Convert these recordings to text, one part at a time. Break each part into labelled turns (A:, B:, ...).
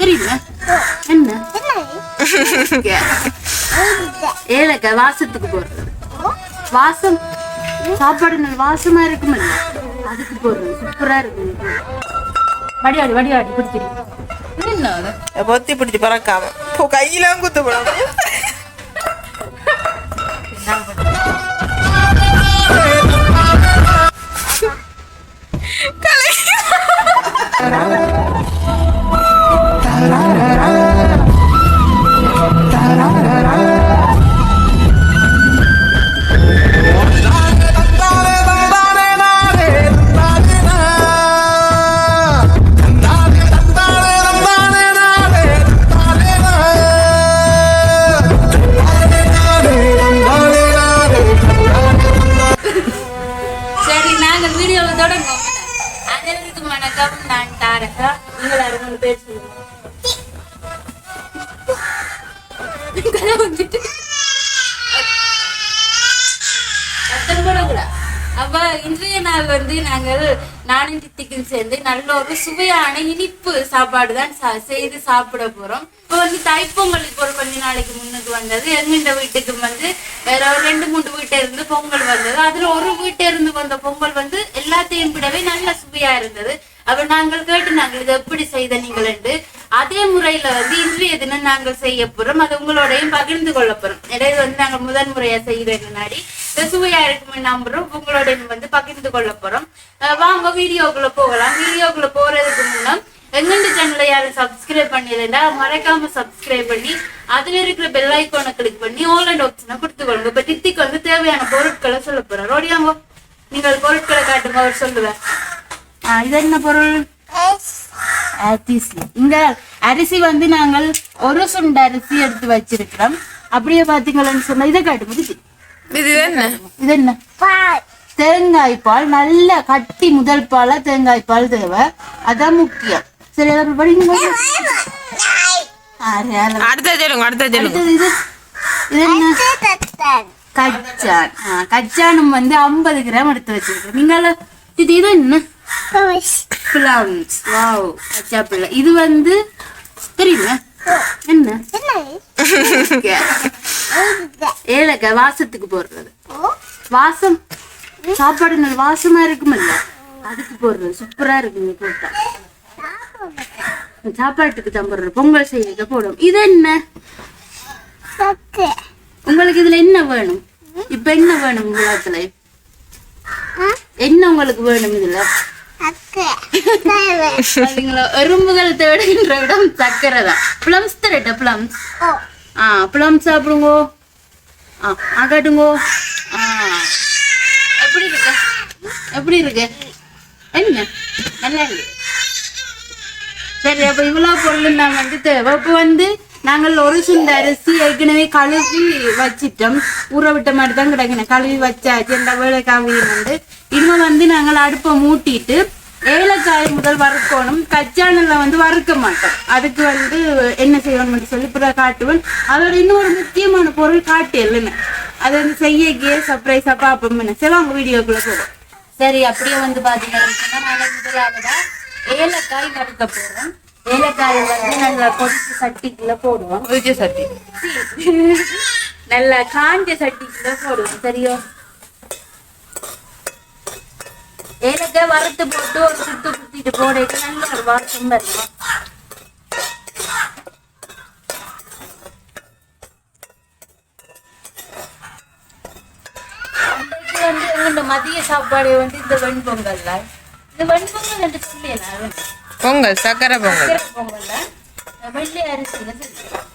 A: தெரியுமா? என்ன? ஏலக்காய் வாசத்துக்கு போடுறது. வாசம் சாப்பாடு நல்ல வாசமா இருக்குமில்ல? அதுக்கு போடுறது. சூப்பரா இருக்கும் வடிவாடி வடிவாடி பிடிச்சிருக்கு
B: பொத்தி பிடிச்சி பறக்காம இப்போ கையெல்லாம் குத்து போடாம
A: நாங்கள் அனைவருக்கும் வணக்கம். நான் தாரகா உங்கள் அருமை பேர் சொல்லுங்க கதை வந்துட்டு. சத்தம் போடக்கூடாது. அப்ப இன்றைய நாள் வந்து நாங்கள் நானும் தித்திக்கும் சேர்ந்து நல்ல ஒரு சுவையான இனிப்பு சாப்பாடு தான் சா- செய்து சாப்பிட போறோம். இப்போ வந்து தைப்பொங்கலுக்கு ஒரு கொஞ்ச நாளைக்கு முன்னுக்கு வந்தது. எங்க வீட்டுக்கு வந்து வேற ஒரு ரெண்டு மூணு வீட்டை இருந்து பொங்கல் வந்தது. அதுல ஒரு வீட்டை இருந்து வந்த பொங்கல் வந்து எல்லாத்தையும் விடவே நல்ல சுவையா இருந்தது. அப்ப நாங்கள் கேட்டு நாங்கள் இதை எப்படி செய்த நீங்கள் என்று அதே முறையில வந்து இன்றைய தினம் நாங்கள் செய்ய போறோம். அது உங்களோடையும் பகிர்ந்து கொள்ள போறோம். இடையில வந்து நாங்கள் முதன் முறையா செய்யற முன்னாடி இந்த சுவையா இருக்கும் நம்புறோம் உங்களோடையும் வந்து பகிர்ந்து கொள்ள போறோம். வாங்க வீடியோக்குள்ள போகலாம். வீடியோக்குள்ள போறதுக்கு முன்னம் எங்கெண்டு சேனலை யாரும் சப்ஸ்கிரைப் பண்ணிடலா மறக்காம சப்ஸ்கிரைப் பண்ணி அதுல இருக்கிற பெல் ஐக்கோனை கிளிக் பண்ணி ஆல் அண்ட் ஆப்ஷனை கொடுத்துக்கொள்ளுங்க இப்ப டித்திக்கு வந்து தேவையான பொருட்களை சொல்ல போறோம் ரோடியாங்க நீங்கள் பொருட்களை காட்டுங்க அவர் சொல்லுவேன் இது என்ன பொருள்? அரிசி இங்க அரிசி வந்து நாங்கள் ஒரு சுண்டு அரிசி எடுத்து வச்சிருக்கிறோம். அப்படியே பாத்தீங்களான்னு சொன்னா இதை காட்டுங்க இது
B: என்ன?
A: இது என்ன? தேங்காய் பால் நல்ல கட்டி முதல் பாலா தேங்காய் பால் தேவை. அதான் முக்கியம். சரி அதை படிங்க கச்சான். கச்சானும் வந்து ஐம்பது கிராம் எடுத்து வச்சிருக்கேன் நீங்கள இது இது என்ன? பிளம்ஸ் வாவ் பச்சை பிள்ளை இது வந்து தெரியுமா? என்ன? ஏலக்காய். வாசத்துக்கு போடுறது. வாசம். சாப்பாடு நல்ல வாசமா இருக்குமில்ல? அதுக்கு போடுறது. சூப்பரா இருக்குங்க போட்டா. சாப்பாட்டுக்கு தான் போடுறது. பொங்கல் செய்யறதுக்கு போடும். இது என்ன? உங்களுக்கு இதுல என்ன வேணும்? இப்ப என்ன வேணும் உங்களத்துல என்ன உங்களுக்கு வேணும் இதுல? பாத்தீங்களா? எறும்புகள் தேடுகின்ற இடம் சக்கரை தான். பிளம்ஸ் தரட்ட பிளம்ஸ் ஆ பிளம்ஸ் சாப்பிடுங்கோ. ஆ ஆ காட்டுங்கோ ஆ. எப்படி இருக்கு? எப்படி இருக்கு? என்ன? நல்லா இருக்கு. சரி அப்ப இவ்வளவு பொருள் நான் வந்து தேவை இப்ப வந்து நாங்கள் ஒரு சுண்ட அரிசி ஏற்கனவே கழுவி வச்சிட்டோம். ஊற விட்ட மாதிரி தான் கிடைக்கணும் கழுவி வச்சாச்சு. இந்த வேலைக்காவி வந்து இன்னும் வந்து நாங்கள் அடுப்பை மூட்டிட்டு ஏலக்காய் முதல் வறுக்கணும். கச்சானில் வந்து வறுக்க மாட்டோம். அதுக்கு வந்து என்ன செய்யணும்னு சொல்லி இப்போ காட்டுவேன் அதோட இன்னொரு முக்கியமான பொருள் காட்டியல்லுன்னு அது வந்து செய்யக்கே சர்ப்ரைஸாக பார்ப்போம் சரி அவங்க வீடியோக்குள்ள போகும் சரி அப்படியே வந்து பாத்தீங்கன்னா நாங்கள் முதலாவதா ஏலக்காய் வறுக்க போறோம். ஏலக்காய் வந்து நல்லா கொதிச்சு சட்டிக்குள்ள போடுவோம்.
B: சட்டி.
A: நல்லா காஞ்ச சட்டிக்குள்ள போடுவோம். சரியோ? ஏலக்காய் வறுத்து போட்டு ஒரு சுத்து குத்திட்டு போடைக்கு நல்ல ஒரு வாசம் வரும் வந்து எங்களோட மதிய சாப்பாடு வந்து இந்த வெண்பொங்கல்ல இந்த வெண்பொங்கல் என்று சொல்லியேன்
B: பொங்கல் சக்கரை பொங்கல்.
A: சக்கரை பொங்கல்ல? வெள்ளை அரிசியில செஞ்சேன்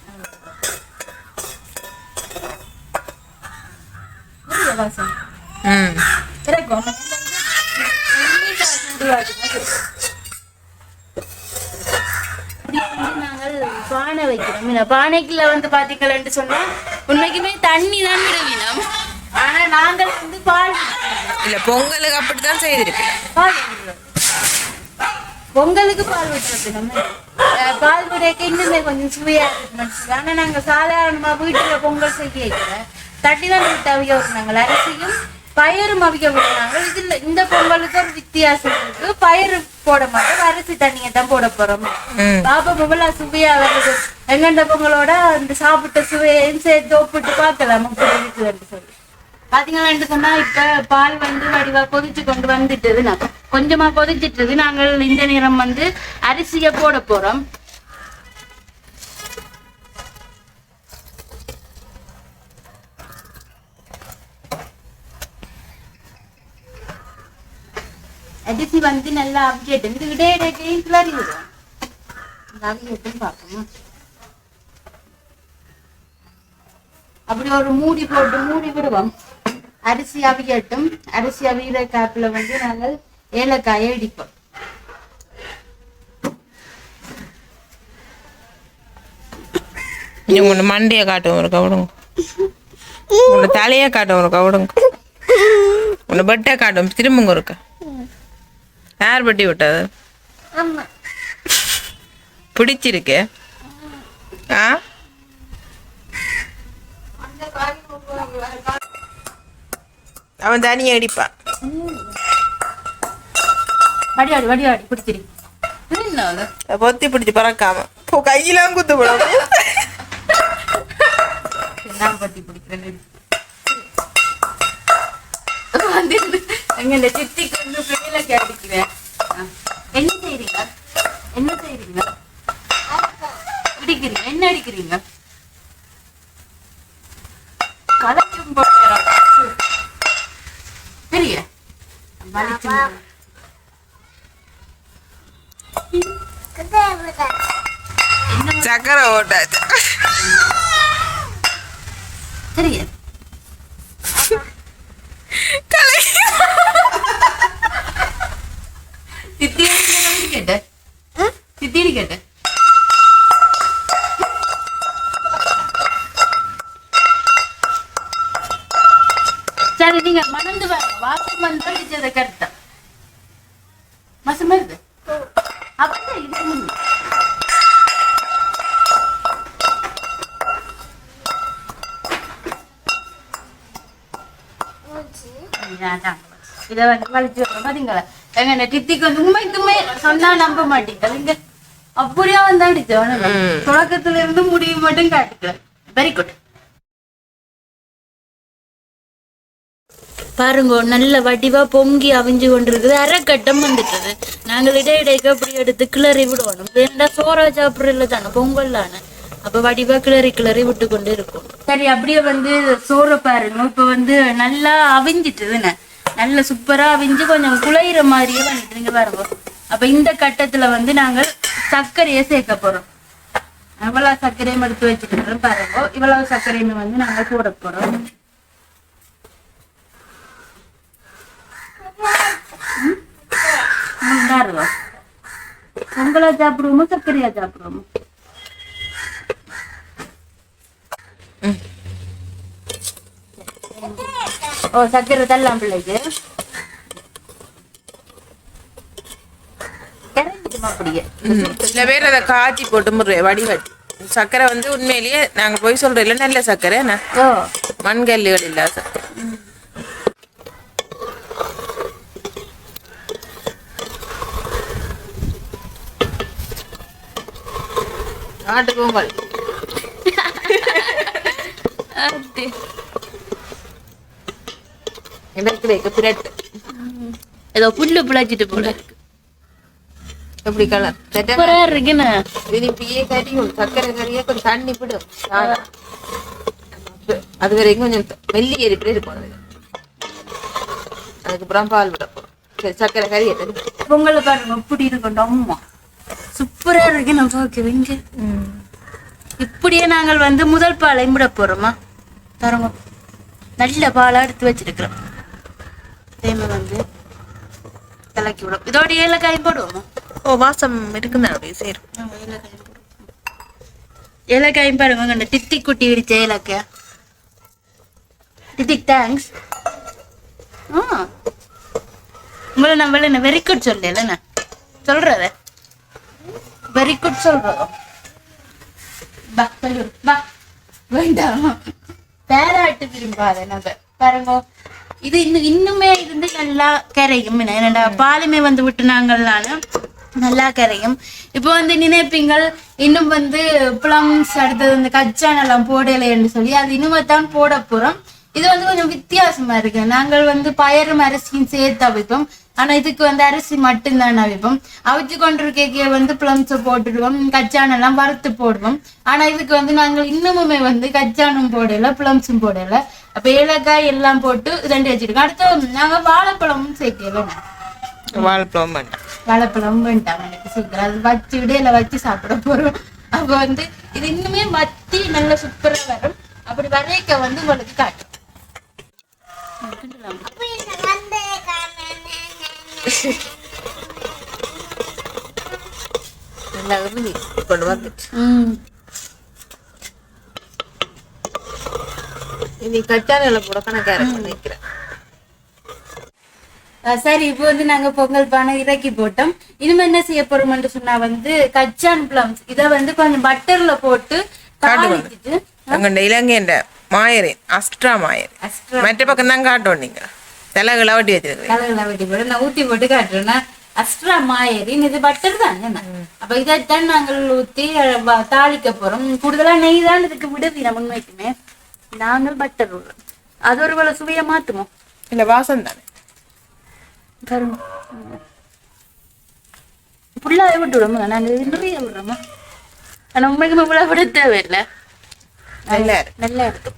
A: புரியுதா வாசம்.
B: ம்.
A: கிடைக்கும் நம்ம வந்து எண்ணெய் சூடுவாக்குனா கிடைக்கும். இப்படி வந்து நாங்கள் பானை வைக்கிறோம் பானைக்குள்ள வந்து பாத்தீங்களான்னு சொன்னா உண்மைக்குமே தண்ணி தான் விடுவினோம் ஆனா நாங்கள் வந்து பால்.
B: இல்ல பொங்கலுக்கு அப்படித்தான் செய்திருக்கேன்
A: பால். பொங்கலுக்கு பால் விட்டுறது நம்ம. பால் விடைக்கு இன்னுமே கொஞ்சம் சுவையா இருக்கு ஆனா நாங்க சாதாரணமா வீட்டுல பொங்கல் செய்ய தட்டி தான் விட்டு அவிய விடுறாங்க அரிசியும் பயரும் அவிய விடுறாங்க. இதுல இந்த பொங்கலுக்கு ஒரு வித்தியாசம் இருக்கு. பயறு போட மாட்டோம். அரிசி தண்ணியை தான் போட போறோம். பாப்பா பொங்கலா சுவையா வருது. எங்கண்ட பொங்கலோட அந்த சாப்பிட்ட சுவையையும் சேர்த்து ஒப்பிட்டு பார்க்கலாம். அப்படி இருக்குதுன்னு சொல்லி. பாத்தீங்கன்னா சொன்னா இப்ப பால் வந்து வடிவா கொதிச்சு கொண்டு வந்துட்டுது. நான் கொஞ்சமா கொதிச்சிட்டுது. நாங்கள் இந்த நேரம் வந்து அரிசியை போட போறோம். அரிசி வந்து நல்லா அப்டேட் இது விட இடையே கிளறி விடும் அவியட்டும் பார்ப்போம் அப்படி ஒரு மூடி போட்டு மூடி விடுவோம் அரிசி அவியட்டும் அரிசி அவிகிற காப்பில் வந்து நாங்கள் ஏலக்காயை இடிப்போம்
B: இங்க உங்க மண்டையை காட்டும் ஒரு கவுடுங்க உன்னை தலையை காட்டும் ஒரு கவுடுங்க உன்னை பட்டை காட்டும் திரும்புங்க இருக்கா யார் பட்டி விட்டது? பிடிச்சிருக்கு. ஆ? அவன் தனியை அடிப்பான்
A: வடிவாடி வடிவாடி பிடிச்சிரு?
B: பொத்தி பிடிச்சி பறக்காம. இப்போ கையெல்லாம் குத்து போடும்
A: பத்தி பிடிக்கிறேன் வந்து எங்க இந்த சித்திக்கு வந்து பிள்ளைல கேட்டுக்குவேன் என்ன செய்றீங்க? என்ன செய்றீங்க? அடிக்கிறீங்க? என்ன அடிக்கிறீங்க? கலக்கும் போட்டுறோம் பெரிய.
B: சக்கரை ஓட்டாச்சு.
A: தெரிய சித்தி கேட்ட சித்தி கேட்ட சரி நீங்க மணந்து வாங்க வாசம் அடிச்சதை கரெக்டா மசம் வருது அப்படிதான் இது வந்து வலிச்சு. பாத்தீங்களா எங்க டித்திக்கு வந்து சொன்னா நம்ப மாட்டீங்க இங்க அப்படியே வந்து. தொடக்கத்துல இருந்து முடிவு மட்டும் காட்டுக்கிறேன் வெரி குட் பாருங்க நல்ல வடிவா பொங்கி அவிஞ்சு கொண்டிருக்குது. அரைக்கட்டம் வந்துட்டது. நாங்கள் இடையிடைக்கு அப்படி எடுத்து கிளறி விடுவோம். வேண்டா சோறா சாப்பிட்றதுல தானே பொங்கல்லான அப்ப வடிவா கிளறி கிளறி விட்டு கொண்டு இருக்கும். சரி அப்படியே வந்து சோறை பாருங்க. இப்ப வந்து நல்லா அவிஞ்சிட்டுதுன்னு. நல்ல சூப்பரா அவிஞ்சு கொஞ்சம் குழையிற மாதிரியே வந்துட்டுங்க பாருங்க. அப்ப இந்த கட்டத்துல வந்து நாங்கள் சர்க்கரையை சேர்க்க போறோம். இவ்வளவு சர்க்கரையும் எடுத்து வச்சுக்கிறோம் பாருங்க. இவ்வளவு சர்க்கரையுமே வந்து நாங்க போட உண்டாருவா பொங்கலா சாப்பிடுவோமா சர்க்கரையா சாப்பிடுவோமா? ஓ சர்க்கரை தரலாம் பிள்ளைக்கு.
B: சில பேர் அதை காய்ச்சி போட்டு வடிகட்டி. சர்க்கரை வந்து உண்மையிலேயே நாங்கள் போய் சொல்றோம் நல்ல சர்க்கரை மண்கல்லுகள் இல்லாத சர்க்கரை. நாட்டு பொங்கல் எனக்கு பிரெட்.
A: ஏதோ புல்லு பிழைச்சிட்டு போல இருக்கு.
B: எப்படி கலர்?
A: சூப்பரா இருக்குன்னு
B: இது இப்படியே கறியும் சர்க்கரை கறியே கொஞ்சம் தண்ணி விடும் சாதம். அது வரைக்கும் கொஞ்சம் வெள்ளி இருக்கிற இருக்கும் அது அதுக்கப்புறம் பால் விட போறோம். சரி சர்க்கரை கறி எத்தனை?
A: பொங்கலை பாருங்க இப்படி இருக்கட்டும் அம்மா. சூப்பரா இருக்கு. நம்ம ஓகேவிங்க இப்படியே நாங்கள் வந்து முதல் பாலை விட போறோமா? தரங்க. நல்ல பாலா எடுத்து வச்சிருக்கிறோம். தேமை வந்து கலக்கி விடும். இதோட ஏலக்காய் போடுவோமா?
B: ஓ வாசம் இருக்குன்னு அப்படியே சரி
A: ஆமா, ஏலக்காய் போடுவோம். ஏலக்காயும் பாருங்க அந்த டித்தி குட்டி விரிச்ச ஏலக்காய் டித்திக் தேங்க்ஸ் ஆ. உங்களை நான் என்ன வெரி குட் சொல்லல சொல்றத. வெரி குட் சொல்றோம் வேண்டாம். பேராட்டு விரும்பாத நபர். பாருங்க இது இன்னும் இன்னுமே இருந்து நல்லா கரையும். என்னடா பாலுமே வந்து விட்டுனாங்களான நல்லா கரையும். இப்போ வந்து நினைப்பீங்கள் இன்னும் வந்து பிளம்ஸ் அடுத்தது இந்த கச்சான் எல்லாம் போடலைன்னு சொல்லி அது இனிமே தான் போட போறோம். இது வந்து கொஞ்சம் வித்தியாசமா இருக்கு. நாங்கள் வந்து பயரும் அரிசியும் சேர்த்து அவிப்போம் ஆனா இதுக்கு வந்து அரிசி மட்டும்தான் அவிப்போம் அவிச்சு கொண்டிருக்க வந்து பிளம்ஸை போட்டுடுவோம் கச்சான் எல்லாம் வறுத்து போடுவோம். ஆனா இதுக்கு வந்து நாங்கள் இன்னமுமே வந்து கச்சானும் போடல பிளம்ஸும் போடல. அப்ப ஏலக்காய் எல்லாம் போட்டு ரெண்டு வச்சிருக்கோம். அடுத்து நாங்க வாழைப்பழமும் சேர்க்கல
B: வாழைப்பழம் வேண்டாம்.
A: வாழைப்பழம் வேண்டாம். எனக்கு சீக்கிரம் அது வச்சு இடையில வச்சு சாப்பிட போறோம். அப்ப வந்து இது இன்னுமே மத்தி நல்ல சூப்பரா வரும். அப்படி வரைக்க வந்து உங்களுக்கு காட்டும்
B: நல்லா இருந்து கொண்டு வந்துட்டு
A: ம்.
B: இது கச்சானில கூட கணக்காக நினைக்கிறேன்.
A: அஹ் சரி இப்போ வந்து நாங்க பொங்கல் பானை இறக்கி போட்டோம். இனிமே என்ன செய்ய போறோம்னு சொன்னா வந்து கச்சான் பிளம்ஸ் இத வந்து கொஞ்சம் பட்டர்ல போட்டு தாளிச்சிட்டு
B: அங்கே இலங்கைன்ற மாயரேன் அஸ்ட்ரா மாயர்.
A: அஸ்ட்ரா.
B: மற்ற பக்கம் தான் காட்டும் நீங்க. தலைகளை வட்டி வச்சிருக்கீங்க
A: கலர்ல வெட்டி போட்டு நான் ஊத்தி போட்டு காட்டுறேன்னா அஸ்ட்ரா மாயரின் இது பட்டர் தான் என்ன அப்ப இதைத்தான் நாங்கள் வ- தாளிக்க போறோம் கூடுதலா நெய் தான் இதுக்கு விடுவீங்க உண்மைக்குமே நாங்கள் பட்டர் விடுறோம் அது ஒரு வேளை சுவையை மாத்துமோ
B: இல்ல வாசம் தானே
A: பாருங்க ஃபுல்லாக விட்டு விடுறோமா நாங்கள் நிறைய விடுறோமா ஆனா உண்மைக்குமே ஃபுல்லாக விட தேவையில்லை
B: நல்லா இருக்கு
A: நல்லா இருக்கும்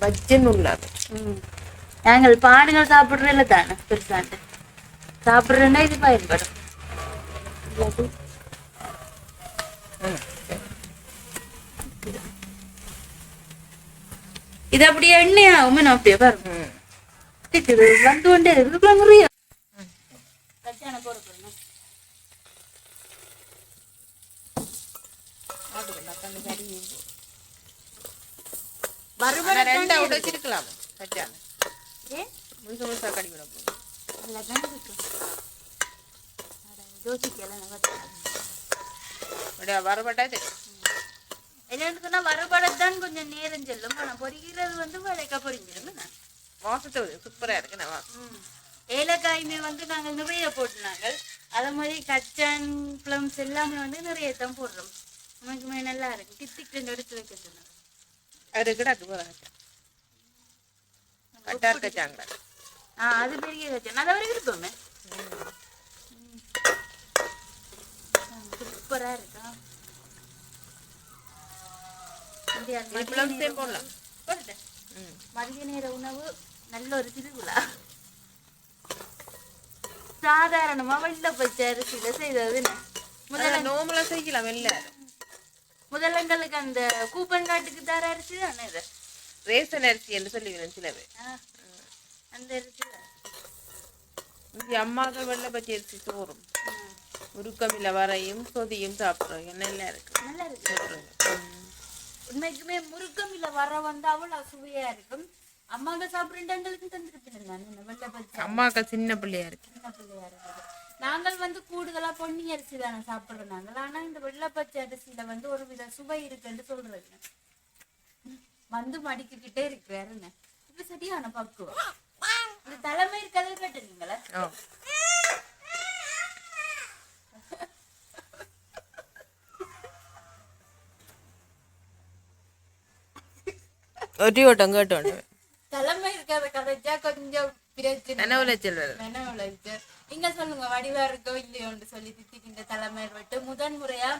B: வஜ்ஜன் உள்ளாது
A: ம். நாங்கள் பாடுகள் சாப்பிடுறதில்ல தானே பெருசாண்டு சாப்பிடுறேன்னா இது பயன்படும் இது அப்படியே எண்ணெயாகும் நான் அப்படியே பாருங்க வந்து கொண்டே இதுக்குள்ள நிறைய கல்யாணம் போற போறேன்
B: ஆனா ரெண்டா விட வச்சிருக்கலாம் கச்சான்
A: ஏ
B: முழுச முழுசா கடி விட போகுது
A: அழகான இருக்கு அட, யோசிக்கலாம் நல்லா
B: அப்படியே? வரப்பட்டா தெரியும்
A: என்னன்னு சொன்னா வறுபடத்தான் கொஞ்சம் நேரம் செல்லும். ஆனா பொரிக்கிறது வந்து வளைக்க பொரிஞ்சிடும் என்ன?
B: வாசத்தை சூப்பரா இருக்கு நான் வாசம்.
A: ஏலக்காயுமே வந்து நாங்க நிறைய போட்டுனாங்க. அதே மாதிரி கச்சான் பிளம்ஸ் எல்லாமே வந்து நிறைய தான் போடுறோம். நமக்குமே நல்லா இருக்கு. தித்திக்கு ரெண்டு எடுத்து வைக்க சொன்னாங்க.
B: அது கிடாக்கு போற கட்டார் கச்சாங்களா
A: ஆ அது பெரிய கச்சான். அது வரைக்கும் இருப்போமே சூப்பரா இருக்கா.
B: போடலாம்.
A: உணவு- போட்டுட்டேன்.
B: ம்.
A: மதிய நேர உணவு நல்ல ஒரு திருவிழா. சாதாரணமா பச்சை அரிசியில செய்தது? முதல்ல
B: நோமலா செய்யலாம் வெளில.
A: முதல்ல எங்களுக்கு அந்த கூப்பன் காட்டுக்கு தர அரிசி தானே இது?
B: ரேசன் அரிசி என்று சொல்லுவேன் சில பேர்
A: அந்த அரிசி தான்.
B: இங்க அம்மாக்கள் வெள்ளை பச்சை அரிசி சோறும். உருக்கமில்ல வரையும் சொதியும் சாப்பிடுறோம். நல்லா இருக்கு.
A: நல்லா இருக்கு. உண்மைக்குமே முருக்கம் இல்ல வர வந்து அவ்வளவு சுவையா இருக்கும். அம்மாங்க தந்துருப்பேன் நான் வெள்ளை பச்சை
B: அம்மாக்கள் சின்ன பிள்ளையா இருக்கு.
A: சின்ன பிள்ளையா இருக்குது. நாங்கள் வந்து கூடுதலா பொன்னி அரிசி தானே சாப்பிடுறோம் நாங்கள். ஆனா இந்த வெள்ளை பச்சை அரிசியில வந்து ஒரு வித சுவை இருக்குன்னு சொல்றது வந்து மடிக்கிட்டே இருக்கிறாருன்னு இப்ப சரியான பக்குவம். இந்த தலைமை கதை கேட்டுருக்கீங்களா தலைமை இருக்கிறத கதைச்சா கொஞ்சம் நீங்க சொல்லுங்க வடிவா இருக்கோ இல்லையோன்னு சொல்லி தித்திக்கின்ற தலைமை வெட்டு முதன் முறையா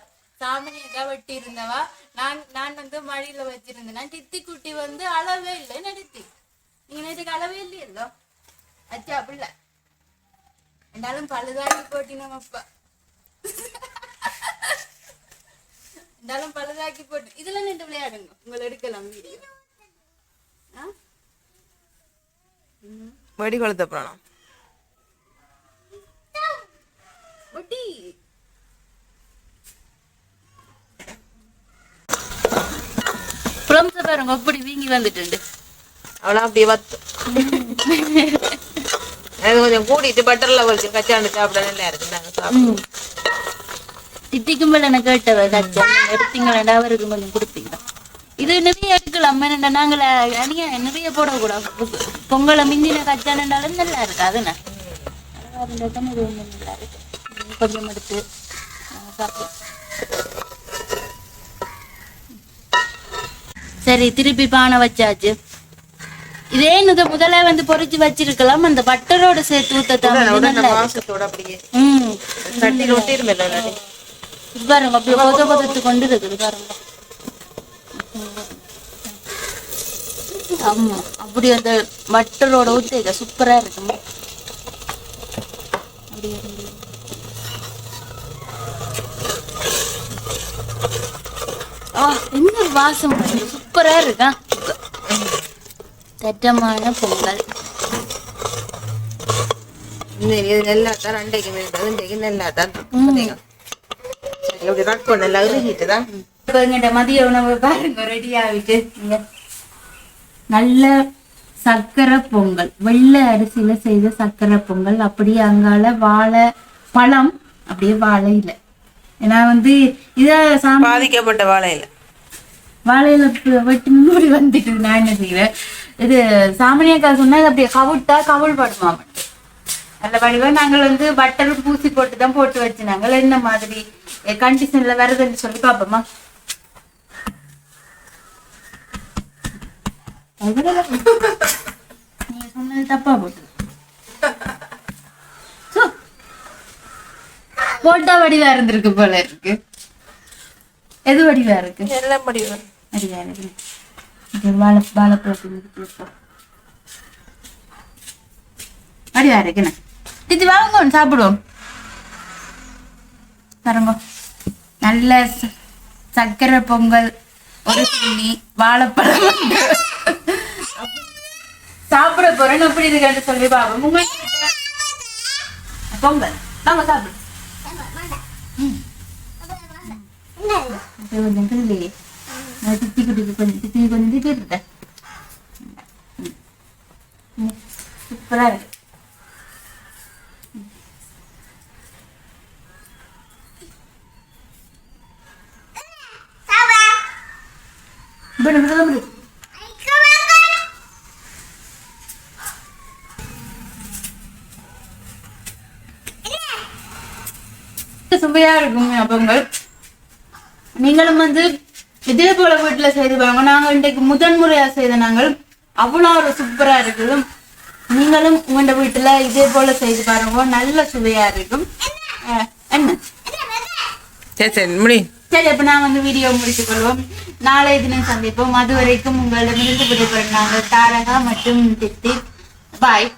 A: சாமனியக்கா வெட்டி இருந்தவா நான் நான் வந்து மடியில வச்சிருந்தேன் தித்தி குட்டி வந்து அளவே இல்லை நடித்தி நீங்க நேற்றுக்கு அளவே இல்லையல்லோ அச்சா பிள்ளை என்றாலும் பழுதாகி போட்டினோம் அப்பா இருந்தாலும் பழுதாக்கி போட்டு இதுல நின்று விளையாடுங்க உங்களை எடுக்கலாம் வீடியோ ஒட்டி. புலம்ச பாருங்க அப்படி வீங்கி வந்துட்டு
B: அவ்வளோ அப்படியே வத்து. அது கொஞ்சம் கூட்டிட்டு பட்டர்ல வச்சு கச்சாண்டு சாப்பிட நல்லா இருக்கு சாப்பிடுவோம்.
A: தித்திக்கும் போல எனக்கு கேட்டவ கச்சா எடுத்தீங்களா அவருக்கு கொஞ்சம் கொடுப்பீங்க இது நிறைய என்னடா நாங்கள் அணிய நிறைய போடக்கூடாது பொங்கலை மிந்தின கச்சானண்டாலும் நல்லா இருக்கு அதுண்ணா அதுல தான் இது ஒண்ணு நல்லா இருக்கு கொஞ்சம் எடுத்து சாப்பிடுவோம் சரி திருப்பி பானை வச்சாச்சு. இதே இது முதல்ல வந்து பொரிச்சு வச்சிருக்கலாம் அந்த பட்டரோட சேர்த்து ஊத்தத்தான் பாருங்க கொதத்து கொண்டு இருக்குது பாருங்க. ஆமா அப்படி அந்த பட்டரோட ஊத்தேக சூப்பரா இருக்கும் அப்படியே. ஆ என்ன வாசம். சூப்பரா இருக்கா தட்டமான பொங்கல்
B: இது நல்லா தான் ரெண்டைக்கு மேலே இன்றைக்கு நல்லா தான்
A: ம்.
B: சரி அப்படி ரக்கம் நல்லா இறுகிட்டு தான்
A: இப்ப எங்கிட்ட மதிய உணவு பாருங்க ரெடி ஆகிட்டு. நல்ல சக்கரை பொங்கல். வெள்ளை அரிசியில செய்த சக்கரை பொங்கல். அப்படியே அங்கால வாழை பழம். அப்படியே வாழை இல்லை ஏன்னா வந்து இத
B: பாதிக்கப்பட்ட வாழையில.
A: வாழையில வெட்டி முன்னாடி வந்துட்டு நான் என்ன செய்வேன்? இது சாமானியக்கா சொன்னா இது அப்படியே கவுட்டா கவுள் படுமாம் நல்ல வடிவா நாங்கள் வந்து பட்டர் பூசி போட்டு தான் போட்டு வச்சு நாங்கள். என்ன மாதிரி? கண்டிஷன்ல வருதுன்னு சொல்லி பார்ப்போமா நீங்க சொன்னது தப்பா போட்டு வடிவா இருந்திருக்கு போல இருக்கு எது வடிவா இருக்கு
B: எல்லாம் முடியும்
A: வடிவா இருக்கு வாழை வடிவா இருக்குண்ணே வாங்க ஒன்று சாப்பிடுவோம் பாருங்க நல்ல சர்க்கரை பொங்கல் ஒரு துணி வாழைப்பழம். சாப்பிட போறேன் எப்படி இருக்குன்னு சொல்லி பாப்போம் உங்களுக்கு பொங்கல். வாங்க சாப்பிடு. கொஞ்சம் கிள்ளி நான் தித்தி குட்டிக்கு கொஞ்சம் தித்தி கொஞ்சம் திட்டி இருந்தேன் இருக்கு. சுவையா இருக்கும் பொங்கல் நீங்களும் வந்து இதே போல வீட்டுல செய்து பாருங்க. நாங்க இன்றைக்கு முதன் முறையா செய்த நாங்கள் அவ்வளோ ஒரு சூப்பரா இருக்குது. நீங்களும் உங்களோட வீட்டுல இதே போல செய்து பாருங்க. நல்ல சுவையா இருக்கும். என்ன?
B: சரி சரி முடி.
A: சரி அப்ப நான் வந்து வீடியோ முடித்துக் கொள்வோம். நாளைய தினம் சந்திப்போம். அது வரைக்கும் உங்களிடமிருந்து விடைபெறும் நாங்கள் தாரகா மற்றும் தித்தி பாய்